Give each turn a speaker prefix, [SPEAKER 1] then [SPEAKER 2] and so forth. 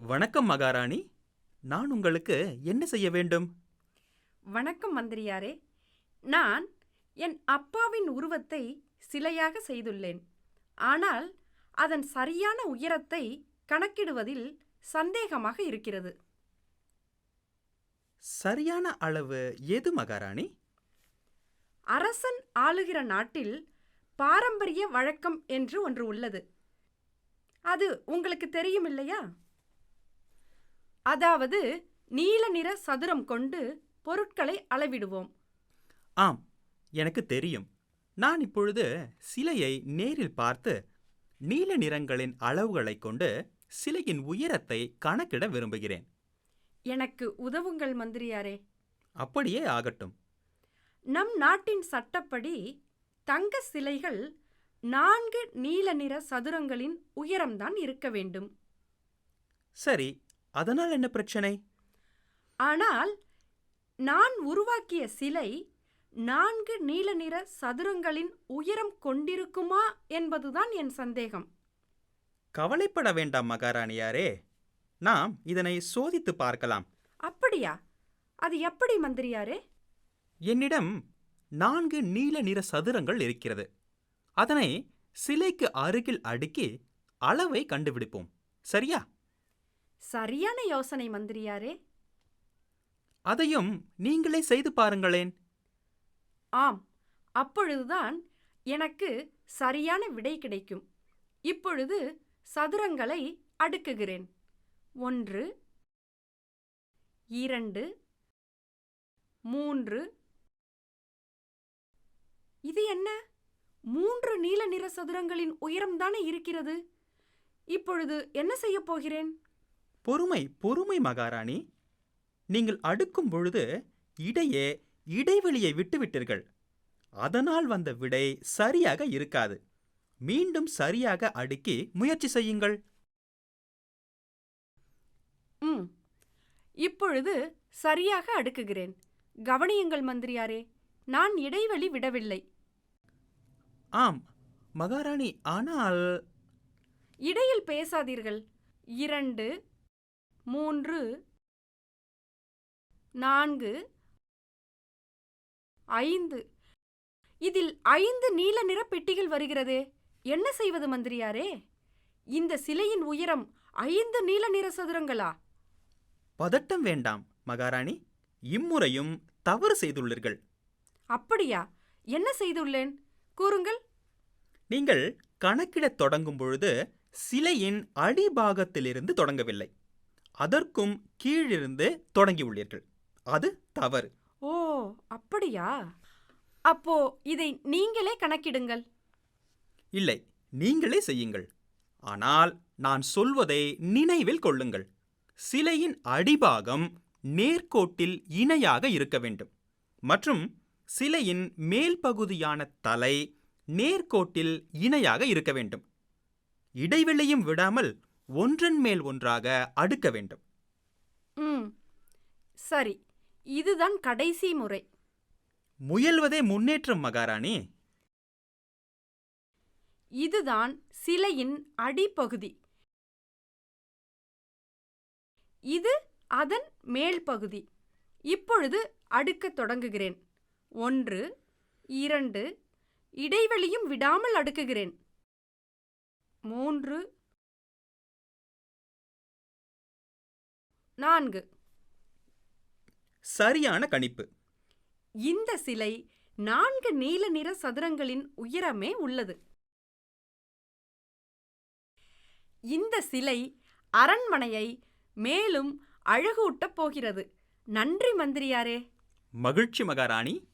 [SPEAKER 1] வணக்கம் மகாராணி. நான் உங்களுக்கு என்ன செய்ய வேண்டும்?
[SPEAKER 2] வணக்கம் மந்திரியாரே. நான் என் அப்பாவின் உருவத்தை சிலையாக செய்துள்ளேன். ஆனால் அதன் சரியான உயரத்தை கணக்கிடுவதில் சந்தேகமாக இருக்கிறது.
[SPEAKER 1] சரியான அளவு எது மகாராணி?
[SPEAKER 2] அரசன் ஆளுகிற நாட்டில் பாரம்பரிய வழக்கம் என்று ஒன்று உள்ளது. அது உங்களுக்கு தெரியும் இல்லையா? அதாவது நீல நிற சதுரம் கொண்டு பொருட்களை அளவிடுவோம்.
[SPEAKER 1] ஆம் எனக்கு தெரியும். நான் இப்பொழுது சிலையை நேரில் பார்த்து நீல நிறங்களின் அளவுகளைக் கொண்டு சிலையின் உயரத்தை கணக்கிட விரும்புகிறேன்.
[SPEAKER 2] எனக்கு உதவுங்கள் மந்திரியாரே.
[SPEAKER 1] அப்படியே ஆகட்டும்.
[SPEAKER 2] நம் நாட்டின் சட்டப்படி தங்க சிலைகள் நான்கு நீல நிற சதுரங்களின் உயரம்தான் இருக்க வேண்டும்.
[SPEAKER 1] சரி அதனால் என்ன பிரச்சனை?
[SPEAKER 2] ஆனால் நான் உருவாக்கிய சிலை நான்கு நீல நிற சதுரங்களின் உயரம் கொண்டிருக்குமா என்பதுதான் என் சந்தேகம்.
[SPEAKER 1] கவலைப்பட வேண்டாம் மகாராணியாரே. நாம் இதனை சோதித்து பார்க்கலாம்.
[SPEAKER 2] அப்படியா? அது எப்படி மந்திரியாரே?
[SPEAKER 1] என்னிடம் நான்கு நீல நிற சதுரங்கள் இருக்கிறது. அதனை சிலைக்கு அருகில் அடுக்கி அளவை கண்டுபிடிப்போம். சரியா?
[SPEAKER 2] சரியான யோசனை மந்திரியாரே.
[SPEAKER 1] அதையும் நீங்களே செய்து பாருங்களேன்.
[SPEAKER 2] ஆம் அப்பொழுதுதான் எனக்கு சரியான விடை கிடைக்கும். இப்பொழுது சதுரங்களை அடுக்குகிறேன். ஒன்று இரண்டு மூன்று. இது என்ன? மூன்று நீல நிற சதுரங்களின் உயரம்தானே இருக்கிறது? இப்பொழுது என்ன செய்யப் போகிறேன்?
[SPEAKER 1] பொறுமை பொறுமை மகாராணி. நீங்கள் அடுக்கும் பொழுது இடையே இடைவெளியை விட்டுவிட்டீர்கள். அதனால் வந்த விடை சரியாக இருக்காது. மீண்டும் சரியாக அடுக்கி முயற்சி செய்யுங்கள்.
[SPEAKER 2] ம். இப்பொழுது சரியாக அடுக்குகிறேன். கவனியுங்கள் மந்திரியாரே நான் இடைவெளி விடவில்லை.
[SPEAKER 1] ஆம் மகாராணி ஆனால்
[SPEAKER 2] இடையில் பேசாதீர்கள். இரண்டு மூன்று. நான்கு. ஐந்து. இதில் ஐந்து நீல நிற பெட்டிகள் வருகிறதே. என்ன செய்வது மந்திரியாரே? இந்த சிலையின் உயரம் ஐந்து நீல நிற சதுரங்களா?
[SPEAKER 1] பதட்டம் வேண்டாம் மகாராணி. இம்முறையும் தவறு செய்துள்ளீர்கள்.
[SPEAKER 2] அப்படியா? என்ன செய்துள்ளேன்? கூறுங்கள்.
[SPEAKER 1] நீங்கள் கணக்கிடத் தொடங்கும் பொழுது சிலையின் அடிபாகத்திலிருந்து தொடங்கவில்லை. அதற்கும் கீழிருந்து தொடங்கியுள்ளீர்கள். அது தவறு.
[SPEAKER 2] ஓ அப்படியா? அப்போ இதை நீங்களே கணக்கிடுங்கள்.
[SPEAKER 1] இல்லை நீங்களே செய்யுங்கள். ஆனால் நான் சொல்வதை நினைவில் கொள்ளுங்கள். சிலையின் அடிபாகம் நேர்கோட்டில் இணையாக இருக்க வேண்டும். மற்றும் சிலையின் மேல் பகுதியான தலை நேர்கோட்டில் இணையாக இருக்க வேண்டும். இடைவெளியும் விடாமல் ஒன்றன் மேல் ஒன்றாக அடுக்க வேண்டும்.
[SPEAKER 2] ம். சரி இதுதான் கடைசி முறை.
[SPEAKER 1] முயல்வதே முன்னேற்றம் மகாராணி.
[SPEAKER 2] இதுதான் சிலையின் அடிப்பகுதி. இது அதன் மேல் பகுதி. இப்பொழுது அடுக்கத் தொடங்குகிறேன். ஒன்று இரண்டு இடைவெளியும் விடாமல் அடுக்குகிறேன். மூன்று நான்கு.
[SPEAKER 1] சரியான கணிப்பு.
[SPEAKER 2] இந்த சிலை நான்கு நீல நிற சதுரங்களின் உயரமே உள்ளது. இந்த சிலை அரண்மனையை மேலும் அழகூட்டப் போகிறது. நன்றி மந்திரியாரே.
[SPEAKER 1] மகிழ்ச்சி மகாராணி.